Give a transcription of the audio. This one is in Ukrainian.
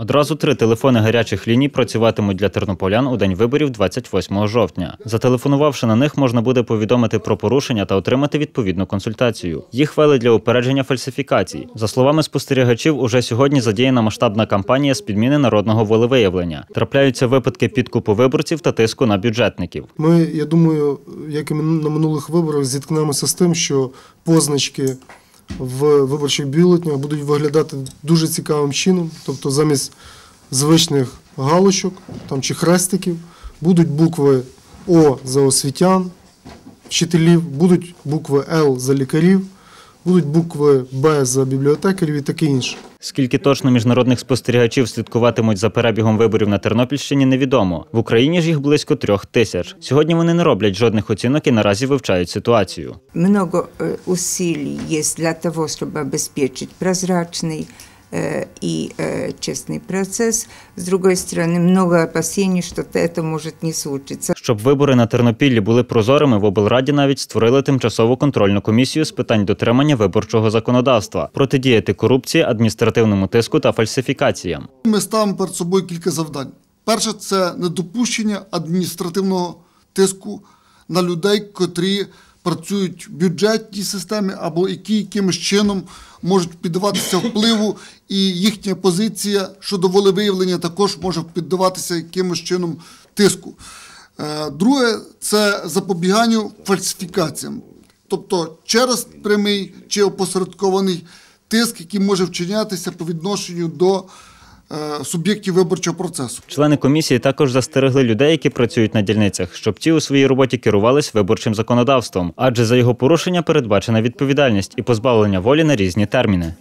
Одразу три телефони гарячих ліній працюватимуть для тернополян у день виборів 28 жовтня. Зателефонувавши на них, можна буде повідомити про порушення та отримати відповідну консультацію. Їх вели для упередження фальсифікацій. За словами спостерігачів, уже сьогодні задіяна масштабна кампанія з підміни народного волевиявлення. Трапляються випадки підкупу виборців та тиску на бюджетників. Ми, я думаю, як і на минулих виборах, зіткнемося з тим, що позначки в виборчих бюлетнях будуть виглядати дуже цікавим чином. Тобто замість звичних галочок там, чи хрестиків будуть букви О за освітян, вчителів, будуть букви Л за лікарів, будуть букви Б за бібліотекарів і таке інше. Скільки точно міжнародних спостерігачів слідкуватимуть за перебігом виборів на Тернопільщині, невідомо. В Україні ж їх близько трьох тисяч. Сьогодні вони не роблять жодних оцінок і наразі вивчають ситуацію. Много э, усилий есть для того, чтобы обеспечить прозрачный э, и э, честный процесс. С другой стороны, много опасений, что это может не случиться. Щоб вибори на Тернопіллі були прозорими, в облраді навіть створили тимчасову контрольну комісію з питань дотримання виборчого законодавства, протидіяти корупції, адміністративному тиску та фальсифікаціям. Ми ставимо перед собою кілька завдань. Перше це недопущення адміністративного тиску на людей, котрі працюють в бюджетній системі або які якимось чином можуть піддаватися впливу, і їхня позиція щодо волевиявлення також може піддаватися якимось чином тиску. Е, Друге це запобігання фальсифікаціям, тобто через прямий чи опосередкований тиск, який може вчинятися по відношенню до суб'єктів виборчого процесу. Члени комісії також застерегли людей, які працюють на дільницях, щоб ті у своїй роботі керувались виборчим законодавством, адже за його порушення передбачена відповідальність і позбавлення волі на різні терміни.